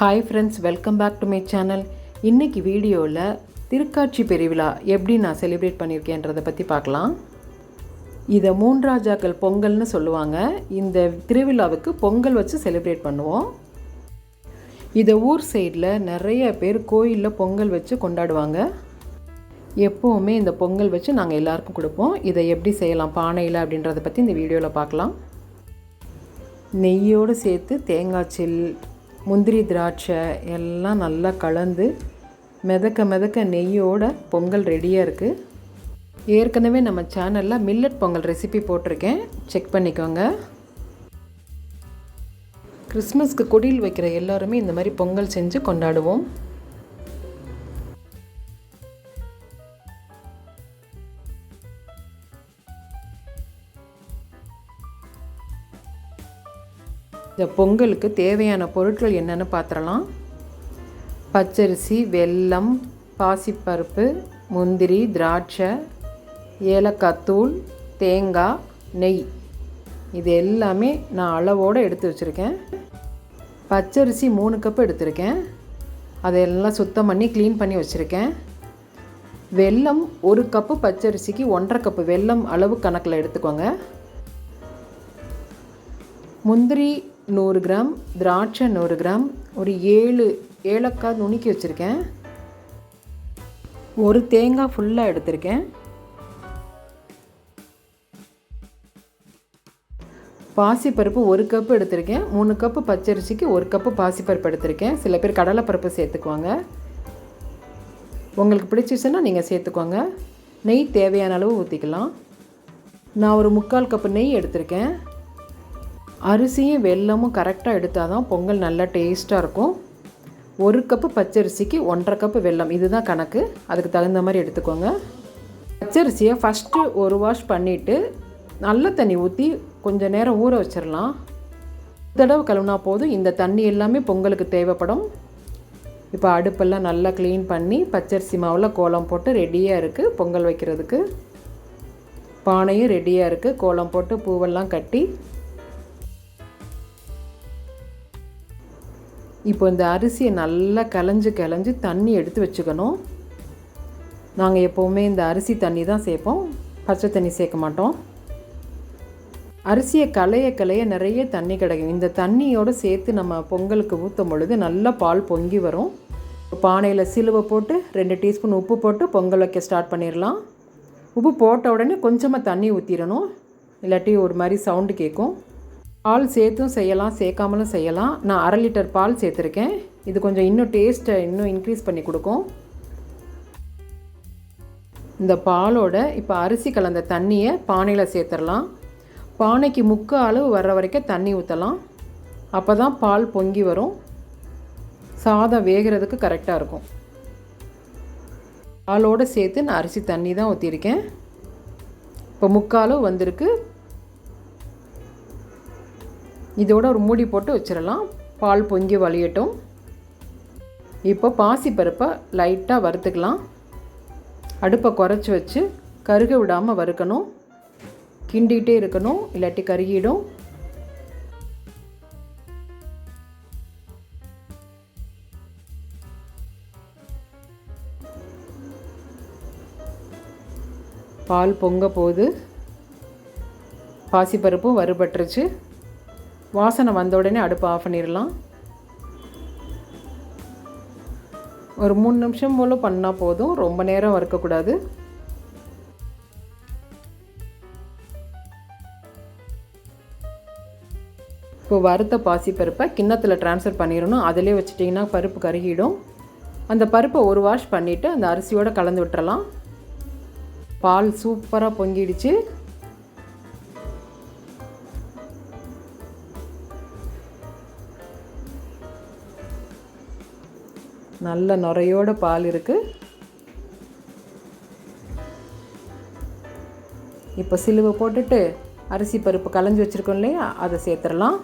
Hi friends welcome back to my channel இன்றைக்கி வீடியோவில் திருக்காட்சி பெருவிழா எப்படி நான் செலிப்ரேட் பண்ணியிருக்கேன்றதை பற்றி பார்க்கலாம். இதை மூன்றாஜாக்கள் பொங்கல்னு சொல்லுவாங்க. இந்த திருவிழாவுக்கு பொங்கல் வச்சு செலிப்ரேட் பண்ணுவோம். இதை ஊர் சைடில் நிறைய பேர் கோயிலில் பொங்கல் வச்சு கொண்டாடுவாங்க. எப்போவுமே இந்த பொங்கல் வச்சு நாங்கள் எல்லாருக்கும் கொடுப்போம். இதை எப்படி செய்யலாம் பானையில் அப்படின்றத பற்றி இந்த வீடியோவில் பார்க்கலாம். நெய்யோடு சேர்த்து தேங்காய் சில் முந்திரி திராட்சை எல்லாம் நல்லா கலந்து மிதக்க மிதக்க நெய்யோட பொங்கல் ரெடியாக இருக்குது ஏற்கனவே நம்ம சேனலில் மில்லட் பொங்கல் ரெசிபி போட்டிருக்கேன். செக் பண்ணிக்கோங்க. கிறிஸ்மஸ்க்கு கொடியில் வைக்கிற எல்லாருமே இந்த மாதிரி பொங்கல் செஞ்சு கொண்டாடுவோம். இந்த பொங்கலுக்கு தேவையான பொருட்கள் என்னென்னு பார்த்துடலாம் பச்சரிசி வெல்லம் பாசிப்பருப்பு முந்திரி திராட்சை ஏலக்காய் தூள் தேங்காய் நெய். இது எல்லாமே நான் அளவோடு எடுத்து வச்சுருக்கேன். பச்சரிசி மூணு கப்பு எடுத்திருக்கேன். அதையெல்லாம் சுத்தம் பண்ணி க்ளீன் பண்ணி வச்சுருக்கேன். வெல்லம் ஒரு கப்பு பச்சரிசிக்கு ஒன்றரை கப்பு வெல்லம் அளவு கணக்கில் எடுத்துக்கோங்க. முந்திரி நூறு கிராம் திராட்சை நூறு கிராம் ஒரு ஏழு ஏலக்காய் நுணுக்கி வச்சுருக்கேன். ஒரு தேங்காய் ஃபுல்லாக எடுத்திருக்கேன். பாசிப்பருப்பு ஒரு கப்பு எடுத்திருக்கேன். மூணு கப்பு பச்சரிசிக்கு ஒரு கப்பு பாசிப்பருப்பு எடுத்திருக்கேன். சில பேர் கடலைப்பருப்பு சேர்த்துக்குவாங்க. உங்களுக்கு பிடிச்சிச்சுன்னா நீங்கள் சேர்த்துக்கோங்க. நெய் தேவையான அளவு ஊற்றிக்கலாம் நான் ஒரு முக்கால் கப்பு நெய் எடுத்திருக்கேன். அரிசியும் வெல்லமும் கரெக்டாக எடுத்தால் தான் பொங்கல் நல்லா டேஸ்ட்டாக இருக்கும். ஒரு கப்பு பச்சரிசிக்கு ஒன்றரை கப்பு வெல்லம். இதுதான் கணக்கு. அதுக்கு தகுந்த மாதிரி எடுத்துக்கோங்க. பச்சரிசியை ஃபஸ்ட்டு ஒரு வாஷ் பண்ணிவிட்டு நல்ல தண்ணி ஊற்றி கொஞ்சம் நேரம் ஊற வச்சிடலாம் தடவை கழுவுனா போதும். இந்த தண்ணி எல்லாமே பொங்கலுக்கு தேவைப்படும். இப்போ அடுப்பெல்லாம் நல்லா க்ளீன் பண்ணி பச்சரிசி மாவில் கோலம் போட்டு ரெடியாக இருக்குது பொங்கல் வைக்கிறதுக்கு. பானையும் ரெடியாக இருக்குது கோலம் போட்டு பூவெல்லாம் கட்டி இப்போ இந்த அரிசியை நல்லா கலைஞ்சு கலைஞ்சு தண்ணி எடுத்து வச்சுக்கணும். நாங்கள் எப்போவுமே இந்த அரிசி தண்ணி தான் சேர்ப்போம். பச்சை தண்ணி சேர்க்க மாட்டோம். அரிசியை களைய கலைய நிறைய தண்ணி கிடைக்கும். இந்த தண்ணியோடு சேர்த்து நம்ம பொங்கலுக்கு ஊற்றும் பொழுது நல்லா பால் பொங்கி வரும். பானையில் சிலுவை போட்டு ரெண்டு டீஸ்பூன் உப்பு போட்டு பொங்கல் வைக்க ஸ்டார்ட் பண்ணிடலாம். உப்பு போட்ட உடனே கொஞ்சமாக தண்ணி ஊற்றிடணும் இல்லாட்டி ஒரு மாதிரி சவுண்டு கேட்கும். பால் சேர்த்தும் செய்யலாம் சேர்க்காமலும் செய்யலாம். நான் அரை லிட்டர் பால் சேர்த்துருக்கேன். இது கொஞ்சம் இன்னும் டேஸ்ட்டை இன்னும் இன்க்ரீஸ் பண்ணி கொடுக்கும். இந்த பாலோட இப்போ அரிசி கலந்த தண்ணியை பானையில் சேர்த்துடலாம் பானைக்கு முக்க அளவு வர்ற வரைக்கும் தண்ணி ஊற்றலாம் அப்போ தான் பால் பொங்கி வரும். சாதம் வேகிறதுக்கு கரெக்டாக இருக்கும். பாலோடு சேர்த்து நான் அரிசி தண்ணி தான் ஊற்றிருக்கேன் இப்போ முக்காலும் வந்திருக்கு. இதோட ஒரு மூடி போட்டு வச்சிடலாம். பால் பொங்கி வழியட்டும். இப்போ பாசிப்பருப்பை லைட்டாக வறுத்துக்கலாம். அடுப்பை குறைச்சி வச்சு கருக விடாமல் வறுக்கணும். கிண்டிகிட்டே இருக்கணும் இல்லாட்டி கருகிடும். பால் பொங்க போகுது. பாசிப்பருப்பும் வறுபட்டுருச்சு. வாசனை வந்த உடனே அடுப்பு ஆஃப் பண்ணிடலாம். ஒரு மூணு நிமிஷம் போல் பண்ணால் போதும். ரொம்ப நேரம் வறுக்கக்கூடாது. இப்போ வறுத்த பாசி பருப்பை கிண்ணத்தில் ட்ரான்ஸ்ஃபர் பண்ணிடணும். அதிலே வச்சிட்டிங்கன்னா பருப்பு கருகிடும். அந்த பருப்பை ஒரு வாஷ் பண்ணிவிட்டு அந்த அரிசியோடு கலந்து விட்டுறலாம். பால் சூப்பராக பொங்கிடுச்சு. நல்ல நுரையோட பால் இருக்குது இப்போ சிலுவை போட்டுட்டு அரிசி பருப்பு கலைஞ்சி வச்சுருக்கோம் இல்லையா? அதை சேர்த்துடலாம்.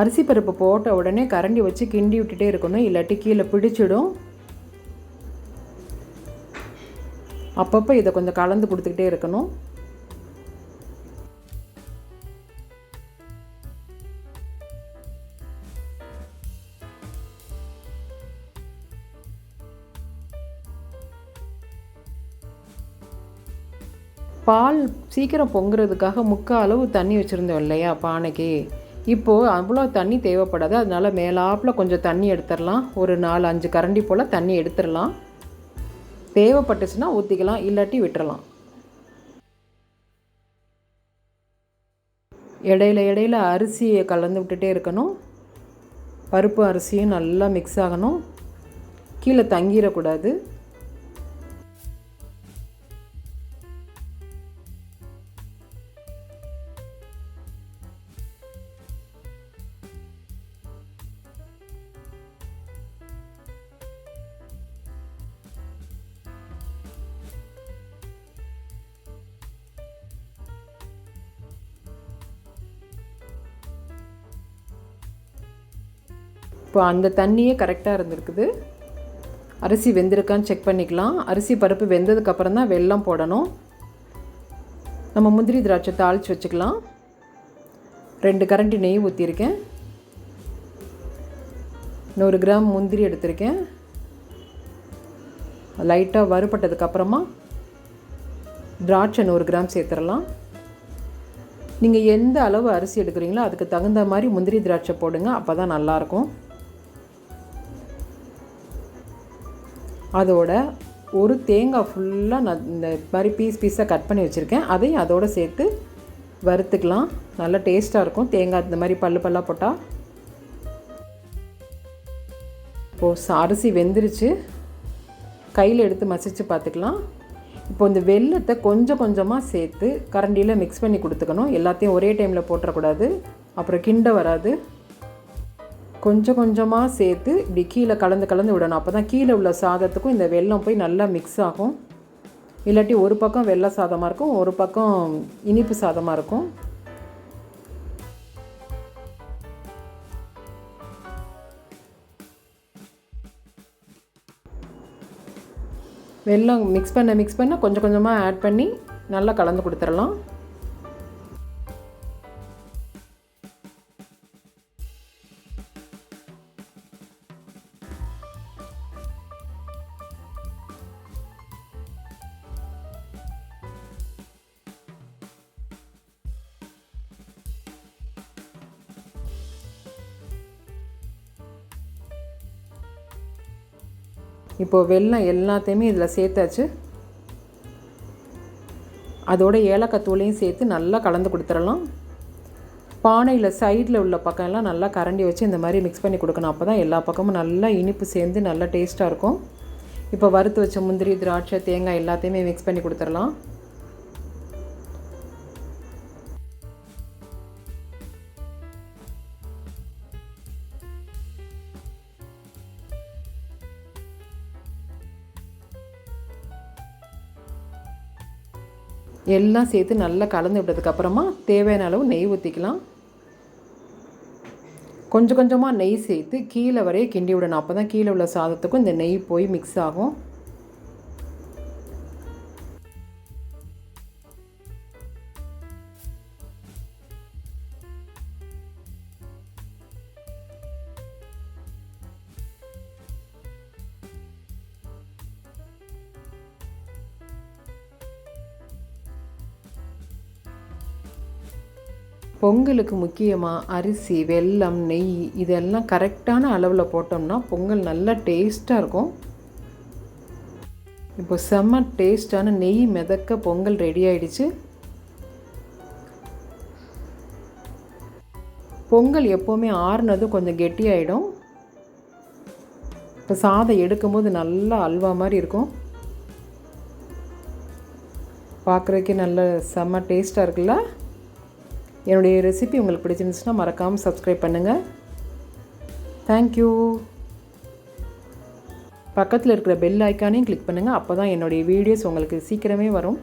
அரிசி பருப்பு போட்ட உடனே கரண்டி வச்சு கிண்டி விட்டுட்டே இருக்கணும். இல்லாட்டி கீழே பிடிச்சிடும். அப்பப்போ இதை கொஞ்சம் கலந்து கொடுத்துக்கிட்டே இருக்கணும். பால் சீக்கிரம் பொங்குறதுக்காக முக்கால் அளவு தண்ணி வச்சுருந்தோம் இல்லையா பானைக்கு? இப்போது அவ்வளோ தண்ணி தேவைப்படாது. அதனால் மேலாப்பில் கொஞ்சம் தண்ணி எடுத்துடலாம். ஒரு நாலு அஞ்சு கரண்டி போல் தண்ணி எடுத்துடலாம். தேவைப்பட்டுச்சுன்னா ஊற்றிக்கலாம் இல்லாட்டி விட்டுறலாம். இடையில இடையில அரிசியை கலந்து விட்டுட்டே இருக்கணும். பருப்பு அரிசியும் நல்லா மிக்ஸ் ஆகணும். கீழே தங்கிடக்கூடாது. இப்போ அந்த தண்ணியே கரெக்டாக இருந்திருக்குது. அரிசி வெந்திருக்கான்னு செக் பண்ணிக்கலாம். அரிசி பருப்பு வெந்ததுக்கப்புறம் தான் வெல்லம் போடணும். நம்ம முந்திரி திராட்சை தாளித்து வச்சுக்கலாம். ரெண்டு கரண்டி நெய் ஊற்றிருக்கேன் நூறு கிராம் முந்திரி எடுத்திருக்கேன். லைட்டாக வறுபட்டதுக்கப்புறமா திராட்சை நூறு கிராம் சேர்த்துடலாம். நீங்கள் எந்த அளவு அரிசி எடுக்கிறீங்களோ அதுக்கு தகுந்த மாதிரி முந்திரி திராட்சை போடுங்க அப்போ தான் நல்லாயிருக்கும் அதோட ஒரு தேங்காய் ஃபுல்லாக நான் இந்த மாதிரி பீஸ் பீஸாக கட் பண்ணி வச்சுருக்கேன். அதையும் அதோடு சேர்த்து வறுத்துக்கலாம். நல்லா டேஸ்ட்டாக இருக்கும். தேங்காய் இந்த மாதிரி பல்லு பல்லாக போட்டால் இப்போது அரிசி வெந்துருச்சு. கையில் எடுத்து மசித்து பார்த்துக்கலாம். இப்போ இந்த வெள்ளத்தை கொஞ்சம் கொஞ்சமாக சேர்த்து கரண்டியில் மிக்ஸ் பண்ணி கொடுத்துக்கணும். எல்லாத்தையும் ஒரே டைமில் போட்டுறக்கூடாது. அப்புறம் கிண்ட வராது. கொஞ்சம் கொஞ்சமாக சேர்த்து இப்படி கீழே கலந்து கலந்து விடணும். அப்போ தான் கீழே உள்ள சாதத்துக்கும் இந்த வெல்லம் போய் நல்லா மிக்ஸ் ஆகும். இல்லாட்டி ஒரு பக்கம் வெள்ளை சாதமாக இருக்கும் ஒரு பக்கம் இனிப்பு சாதமாக இருக்கும். வெல்லம் மிக்ஸ் பண்ண மிக்ஸ் பண்ண கொஞ்சம் கொஞ்சமாக ஆட் பண்ணி நல்லா கலந்து கொடுத்துடலாம். இப்போது வெள்ளம் எல்லாத்தையுமே இதில் சேர்த்தாச்சு. அதோட ஏலக்காய் தூளையும் சேர்த்து நல்லா கலந்து கொடுத்துடலாம். பானையில் சைடில் உள்ள பக்கம்லாம் நல்லா கரண்டி வச்சு இந்த மாதிரி மிக்ஸ் பண்ணி கொடுக்கணும். அப்போ தான் எல்லா பக்கமும் நல்லா இனிப்பு சேர்ந்து நல்லா டேஸ்ட்டாக இருக்கும். இப்போ வறுத்து வச்ச முந்திரி திராட்சை தேங்காய் எல்லாத்தையுமே மிக்ஸ் பண்ணி கொடுத்துடலாம். எல்லாம் சேர்த்து நல்லா கலந்து விட்டதுக்கப்புறமா தேவையான அளவு நெய் ஊற்றிக்கலாம் கொஞ்சம் கொஞ்சமாக நெய் சேர்த்து கீழே வரைய கிண்டி விடணும். அப்போ தான் கீழே உள்ள சாதத்துக்கும் இந்த நெய் போய் மிக்ஸ் ஆகும். பொங்கலுக்கு முக்கியமாக அரிசி வெல்லம் நெய் இதெல்லாம் கரெக்டான அளவில் போட்டோம்னா பொங்கல் நல்லா டேஸ்ட்டாக இருக்கும். இப்போ செம்ம டேஸ்டான நெய் மிதக்க பொங்கல் ரெடி ஆயிடுச்சு. பொங்கல் எப்போவுமே ஆறுனதும் கொஞ்சம் கெட்டியாயிடும். இப்போ சாதம் எடுக்கும்போது நல்லா அல்வா மாதிரி இருக்கும். பார்க்குறதுக்கே நல்ல செம்ம டேஸ்ட்டாக இருக்குல்ல? என்னுடைய ரெசிபி உங்களுக்கு பிடிச்சிருந்துச்சுன்னா மறக்காமல் சப்ஸ்கிரைப் பண்ணுங்கள் தேங்க்யூ பக்கத்தில் இருக்கிற பெல் ஐக்கானையும் கிளிக் பண்ணுங்கள் அப்போ தான் என்னுடைய வீடியோஸ் உங்களுக்கு சீக்கிரமே வரும்.